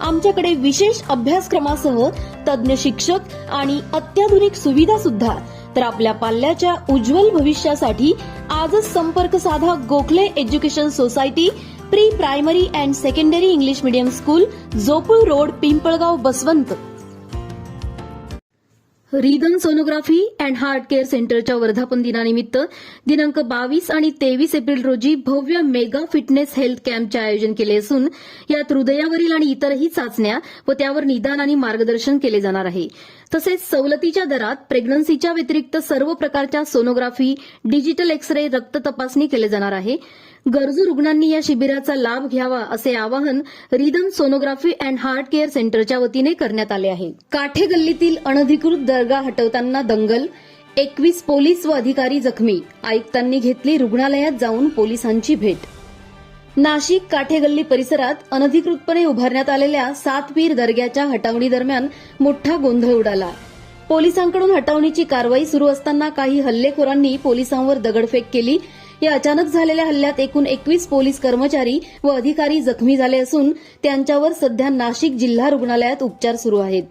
आमच्याकडे विशेष अभ्यासक्रमासह तज्ज्ञ शिक्षक आणि अत्याधुनिक सुविधा सुद्धा. तर आपल्या पाल्याच्या उज्ज्वल भविष्यासाठी आजच संपर्क साधा Gokhale education society pre primary and secondary English medium school Jopul road Pimpalgaon Baswant. Rhythm sonography and heart care सेंटरच्या वर्धापन दिनानिमित्त दिनांक बावीस आणि तेवीस एप्रिल रोजी भव्य मेगा फिटनेस हेल्थ कॅम्पचे आयोजन केले असून यात हृदयावरील आणि इतरही चाचण्या व त्यावर निदान आणि मार्गदर्शन केले जाणार आहे. तसेच सवलतीच्या दरात प्रेग्नन्सीच्या व्यतिरिक्त सर्व प्रकारच्या सोनोग्राफी डिजिटल एक्स रे रक्त तपासणी केले जाणार आहे. गरजू रुग्णांनी या शिबिराचा लाभ घ्यावा असे आवाहन rhythm sonography and heart care सेंटरच्या वतीने करण्यात आले आहे. काठे गल्लीतील अनधिकृत दर्गा हटवताना दंगल एकवीस पोलीस व अधिकारी जखमी. आयुक्तांनी घेतली रुग्णालयात जाऊन पोलिसांची भेट. नाशिक काठेगल्ली परिसरात अनधिकृतपणे उभारण्यात आलेल्या सातपीर दर्ग्याच्या हटवणी दरम्यान मोठा गोंधळ उडाला. पोलिसांकडून हटवणीची कारवाई सुरू असताना काही हल्लेखोरांनी पोलिसांवर दगडफेक केली. या अचानक झालेल्या हल्ल्यात एकूण एकवीस पोलीस कर्मचारी व अधिकारी जखमी झाले असून त्यांच्यावर सध्या नाशिक जिल्हा रुग्णालयात उपचार सुरू आहेत.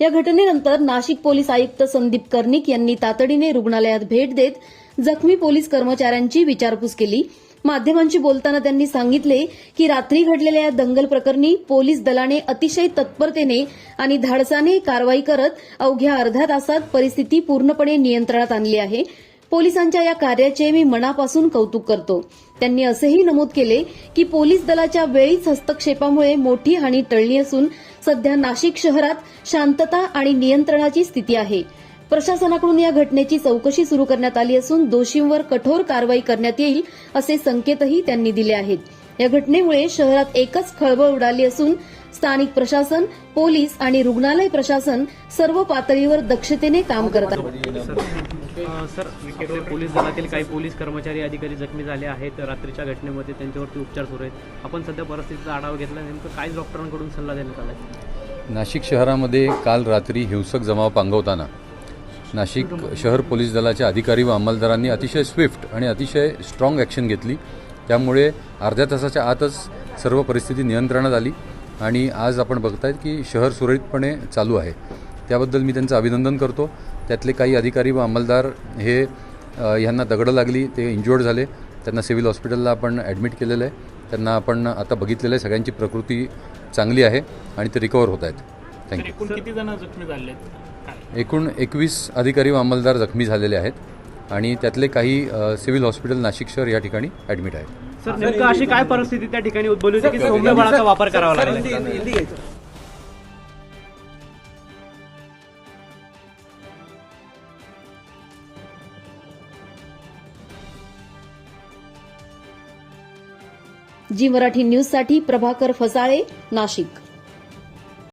या घटनेनंतर नाशिक पोलीस आयुक्त संदीप कर्णिक यांनी तातडीने रुग्णालयात भेट देत जखमी पोलीस कर्मचाऱ्यांची विचारपूस केली. माध्यमांशी बोलताना त्यांनी सांगितले की रात्री घडलेल्या या दंगल प्रकरणी पोलीस दलाने अतिशय तत्परतेने आणि धाडसाने कारवाई करत अवघ्या अर्ध्या तासात परिस्थिती पूर्णपणे नियंत्रणात आणली आहे. पोलिसांच्या या कार्याचे मी मनापासून कौतुक करतो. त्यांनी असेही नमूद केले की पोलीस दलाच्या वेळीच हस्तक्षेपामुळे मोठी हानी टळली असून सध्या नाशिक शहरात शांतता आणि नियंत्रणाची स्थिती आहे. प्रशासनाकडून या घटनेची चौकशी सुरू करण्यात आली असून दोषींवर कठोर कारवाई करण्यात येईल असे संकेतही त्यांनी दिले आहेत. या घटनेमुळे शहरात एकच खळबळ उडाली असून स्थानिक प्रशासन पोलीस आणि रुग्णालय प्रशासन सर्व पातळीवर दक्षतेने काम करत आहे. अ, सर इकडे पोलीस दलातील काही पोलीस कर्मचारी अधिकारी जखमी झाले आहेत. रात्रीच्या घटनेमध्ये त्यांच्यावरती उपचार सुरू आहेत. आपण सध्या परिस्थितीचा आढावा घेतला. नेमकं काय डॉक्टरांकडून सल्ला देण्यात आला? नाशिक शहरामध्ये काल रात्री हिंसक जमाव पांगवताना नाशिक शहर पोलीस दलाच्या अधिकारी व अंमलदारांनी अतिशय स्विफ्ट आणि अतिशय स्ट्रॉंग ॲक्शन घेतली. त्यामुळे अर्ध्या तासाच्या आतच सर्व परिस्थिती नियंत्रणात आली. आणि आज आपण बघतायत की शहर सुरळीतपणे चालू आहे. त्याबद्दल मी त्यांचं अभिनंदन करतो. त्यातले काही अधिकारी व अंमलदार हे ह्यांना दगडं लागली ते इंज्युअर्ड झाले. त्यांना सिव्हिल हॉस्पिटलला आपण ॲडमिट केलेलं आहे. त्यांना आपण आता बघितलेलं आहे. सगळ्यांची प्रकृती चांगली आहे आणि ते रिकवर होत आहेत. थँक्यू एकूण एकवीस अधिकारी व अंमलदार जखमी झालेले आहेत. आणि त्यातले काही सिव्हिल हॉस्पिटल नाशिक शहर या ठिकाणी ॲडमिट आहेत. सर नेमकं अशी काय परिस्थिती त्या ठिकाणी उद्भवली होती की सौम्य बळाचा वापर करावा लागला? जी मराठी न्यूजसाठी प्रभाकर फसाळे नाशिक.